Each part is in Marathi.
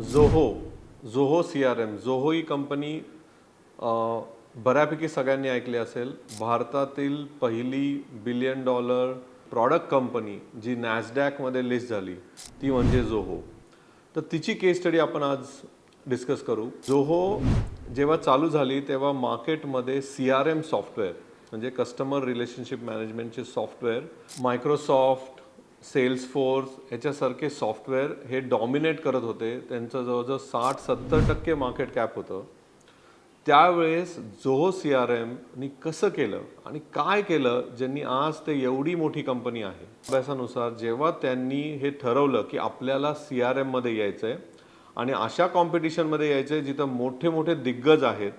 Zoho Zoho C R M Zoho ही कंपनी बऱ्यापैकी सगळ्यांनी ऐकली असेल. भारतातील पहिली बिलियन डॉलर प्रॉडक्ट कंपनी जी नॅसडॅकमध्ये लिस्ट झाली ती म्हणजे झोहो. तर तिची केस स्टडी आपण आज डिस्कस करू. जोहो जेव्हा चालू झाली तेव्हा मार्केटमध्ये सी आर एम सॉफ्टवेअर म्हणजे कस्टमर रिलेशनशिप मॅनेजमेंटचे सॉफ्टवेअर मायक्रोसॉफ्ट सेल्स फोर्स ह्याच्यासारखे सॉफ्टवेअर हे डॉमिनेट करत होते. त्यांचं जवळजवळ साठ सत्तर टक्के मार्केट कॅप होतं. त्यावेळेस जोहो सी आर एमनी कसं केलं आणि काय केलं ज्यांनी आज ते एवढी मोठी कंपनी आहे? अभ्यासानुसार जेव्हा त्यांनी हे ठरवलं की आपल्याला सी आर एममध्ये यायचं आहे आणि अशा कॉम्पिटिशनमध्ये यायचं आहे जिथं मोठे मोठे दिग्गज आहेत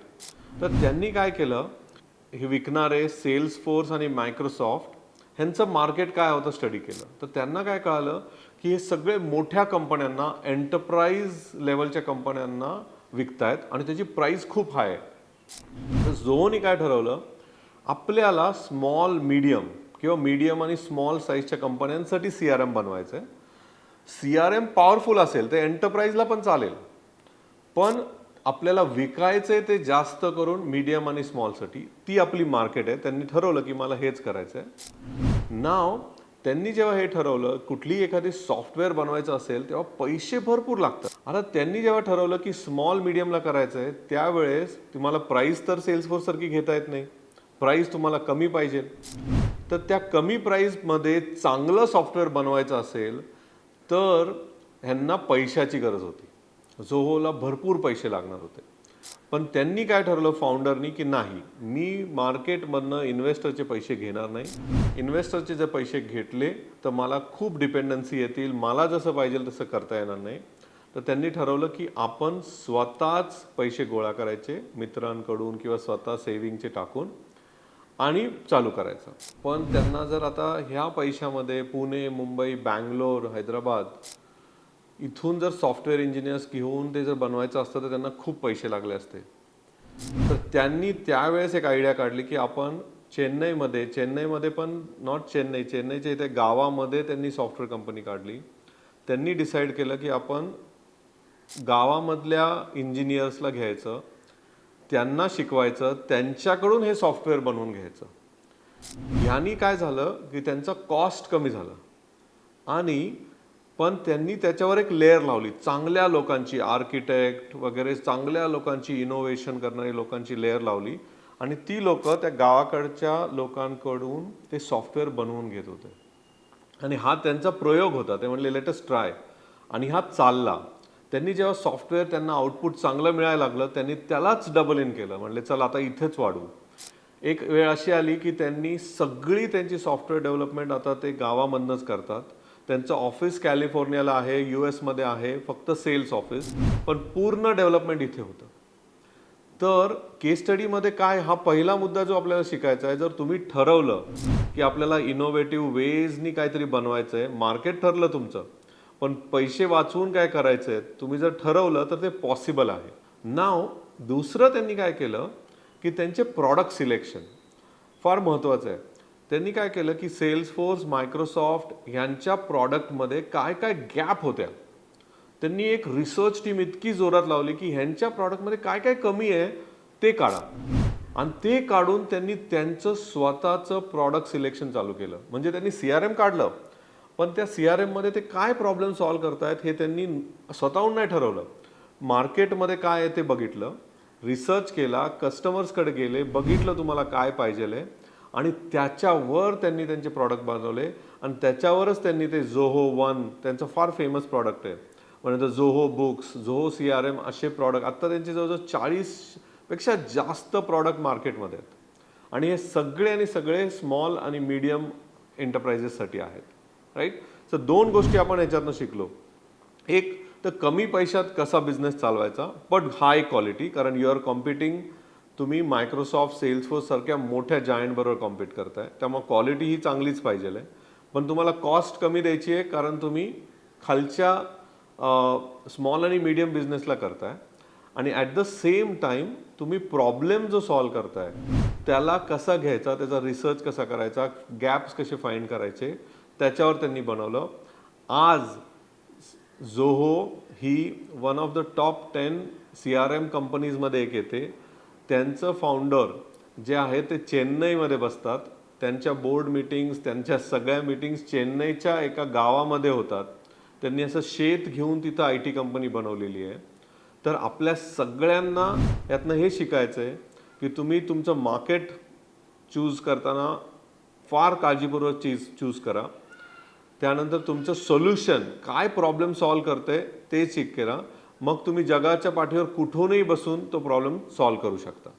तर त्यांनी काय केलं? हे विकणारे सेल्स फोर्स आणि मायक्रोसॉफ्ट ह्यांचं मार्केट काय होतं स्टडी केलं. तर त्यांना काय कळालं की हे सगळे मोठ्या कंपन्यांना एंटरप्राइज लेवलच्या कंपन्यांना विकतायत आणि त्याची प्राईस खूप हाय आहे. तर झोनी काय ठरवलं? आपल्याला स्मॉल मीडियम किंवा मीडियम आणि स्मॉल साईजच्या कंपन्यांसाठी सी आर एम बनवायचं आहे सी आर एम पॉवरफुल असेल तर एंटरप्राइजला पण चालेल. पण आपल्याला विकायचंय ते जास्त करून मीडियम आणि स्मॉलसाठी ती आपली मार्केट आहे. त्यांनी ठरवलं की मला हेच करायचं आहे नाव त्यांनी जेव्हा हे ठरवलं कुठलीही एखादी सॉफ्टवेअर बनवायचं असेल तेव्हा पैसे भरपूर लागतात. आता त्यांनी जेव्हा ठरवलं की स्मॉल मीडियमला करायचं आहे त्यावेळेस तुम्हाला प्राईस तर सेल्सफोर्स सारखी घेता येत नाही. प्राईस तुम्हाला कमी पाहिजे. तर त्या कमी प्राईजमध्ये चांगलं सॉफ्टवेअर बनवायचं असेल तर ह्यांना पैशाची गरज होती. जोहोला भरपूर पैसे लागणार होते. पण त्यांनी काय ठरवलं फाउंडरनी की नाही मी मार्केटमधनं इन्व्हेस्टरचे पैसे घेणार नाही. इन्व्हेस्टरचे जर पैसे घेतले तर मला खूप डिपेंडन्सी येतील. मला जसं पाहिजे तसं करता येणार नाही. तर त्यांनी ठरवलं की आपण स्वतःच पैसे गोळा करायचे मित्रांकडून किंवा स्वतः सेव्हिंगचे टाकून आणि चालू करायचं. पण त्यांना जर आता ह्या पैशामध्ये पुणे मुंबई बँगलोर हैदराबाद इथून जर सॉफ्टवेअर इंजिनियर्स घेऊन ते जर बनवायचं असतं तर त्यांना खूप पैसे लागले असते. तर त्यांनी त्यावेळेस एक आयडिया काढली की आपण चेन्नईमध्ये चेन्नईमध्ये पण नॉट चेन्नई चेन्नईच्या इथे गावामध्ये त्यांनी सॉफ्टवेअर कंपनी काढली. त्यांनी डिसाईड केलं की आपण गावामधल्या इंजिनियर्सला घ्यायचं त्यांना शिकवायचं त्यांच्याकडून हे सॉफ्टवेअर बनवून घ्यायचं. ह्यानी काय झालं की त्यांचं कॉस्ट कमी झालं. आणि पण त्यांनी त्याच्यावर एक लेअर लावली. चांगल्या लोकांची आर्किटेक्ट वगैरे चांगल्या लोकांची इनोव्हेशन करणारी लोकांची लेअर लावली आणि ती लोक त्या गावाकडच्या लोकांकडून ते सॉफ्टवेअर बनवून घेत होते. आणि हा त्यांचा प्रयोग होता. ते म्हणले लेटेस्ट ट्राय आणि हा चालला. त्यांनी जेव्हा सॉफ्टवेअर त्यांना आउटपुट चांगलं मिळायला लागलं त्यांनी त्यालाच डबल इन केलं. म्हणले चला आता इथेच वाढू. एक वेळ अशी आली की त्यांनी सगळी त्यांची सॉफ्टवेअर डेव्हलपमेंट आता ते गावामधनंच करतात. त्यांचं ऑफिस कॅलिफोर्नियाला आहे यू एसमध्ये आहे फक्त सेल्स ऑफिस पण पूर्ण डेव्हलपमेंट इथे होतं. तर केस स्टडीमध्ये काय हा पहिला मुद्दा जो आपल्याला शिकायचा आहे जर तुम्ही ठरवलं की आपल्याला इनोव्हेटिव्ह वेजनी काहीतरी बनवायचं आहे मार्केट ठरलं तुमचं पण पैसे वाचवून काय करायचं आहे तुम्ही जर ठरवलं तर ते पॉसिबल आहे. नाव दुसरं त्यांनी काय केलं की त्यांचे प्रॉडक्ट सिलेक्शन फार महत्त्वाचं आहे. त्यांनी काय केलं की सेल्स फोर्स मायक्रोसॉफ्ट ह्यांच्या प्रॉडक्टमध्ये काय काय गॅप होत्या. त्यांनी एक रिसर्च टीम इतकी जोरात लावली की ह्यांच्या प्रॉडक्टमध्ये काय काय कमी आहे ते काढा. आणि ते काढून त्यांनी त्यांचं स्वतःचं प्रॉडक्ट सिलेक्शन चालू केलं. म्हणजे त्यांनी सी आर एम काढलं. पण त्या सी आर एममध्ये ते काय प्रॉब्लेम सॉल्व्ह करतायत हे त्यांनी स्वतःहून नाही ठरवलं. मार्केटमध्ये काय आहे ते बघितलं. रिसर्च केला. कस्टमर्सकडे गेले. बघितलं तुम्हाला काय पाहिजे आहे आणि त्याच्यावर त्यांनी त्यांचे प्रॉडक्ट बनवले आणि त्याच्यावरच त्यांनी ते जोहो वन त्यांचं फार फेमस प्रॉडक्ट आहे. म्हणजे Zoho books Zoho C R M असे प्रॉडक्ट आत्ता त्यांचे जवळजवळ चाळीसपेक्षा जास्त प्रॉडक्ट मार्केटमध्ये आहेत. आणि हे सगळे आणि सगळे स्मॉल आणि मीडियम एंटरप्राइजेससाठी आहेत. राईट तर दोन गोष्टी आपण याच्यातनं शिकलो. एक तर कमी पैशात कसा बिझनेस चालवायचा बट हाय क्वालिटी कारण यू आर कॉम्पिटिंग तुम्ही मायक्रोसॉफ्ट सेल्सफोर्स सारख्या मोठ्या जायंटबरोबर कॉम्पिट करताय. त्यामुळे क्वालिटी ही चांगलीच पाहिजे आहे. पण तुम्हाला कॉस्ट कमी द्यायची आहे कारण तुम्ही खालच्या स्मॉल आणि मीडियम बिझनेसला करताय. आणि ॲट द सेम टाईम तुम्ही प्रॉब्लेम जो सॉल्व करताय त्याला कसा घ्यायचा त्याचा रिसर्च कसा करायचा गॅप्स कसे फाईंड करायचे त्याच्यावर त्यांनी बनवलं. आज झोहो ही one of the top ten C R M कंपनीजमध्ये एक येते. त्यांचं फाउंडर जे आहे ते चेन्नईमध्ये बसतात. त्यांच्या बोर्ड मिटिंग्स त्यांच्या सगळ्या मिटिंग्स चेन्नईच्या एका गावामध्ये होतात. त्यांनी असं शेत घेऊन तिथं आय टी कंपनी बनवलेली आहे. तर आपल्या सगळ्यांना यातनं हे शिकायचं आहे की तुम्ही तुमचं मार्केट चूज करताना फार काळजीपूर्वक चीज चूज करा. त्यानंतर तुमचं सोल्युशन काय प्रॉब्लेम सॉल्व करते ते चेक करा. मग तुम्ही जगाच्या पाठीवर कुठूनही बसून तो प्रॉब्लेम सॉल्व करू शकता.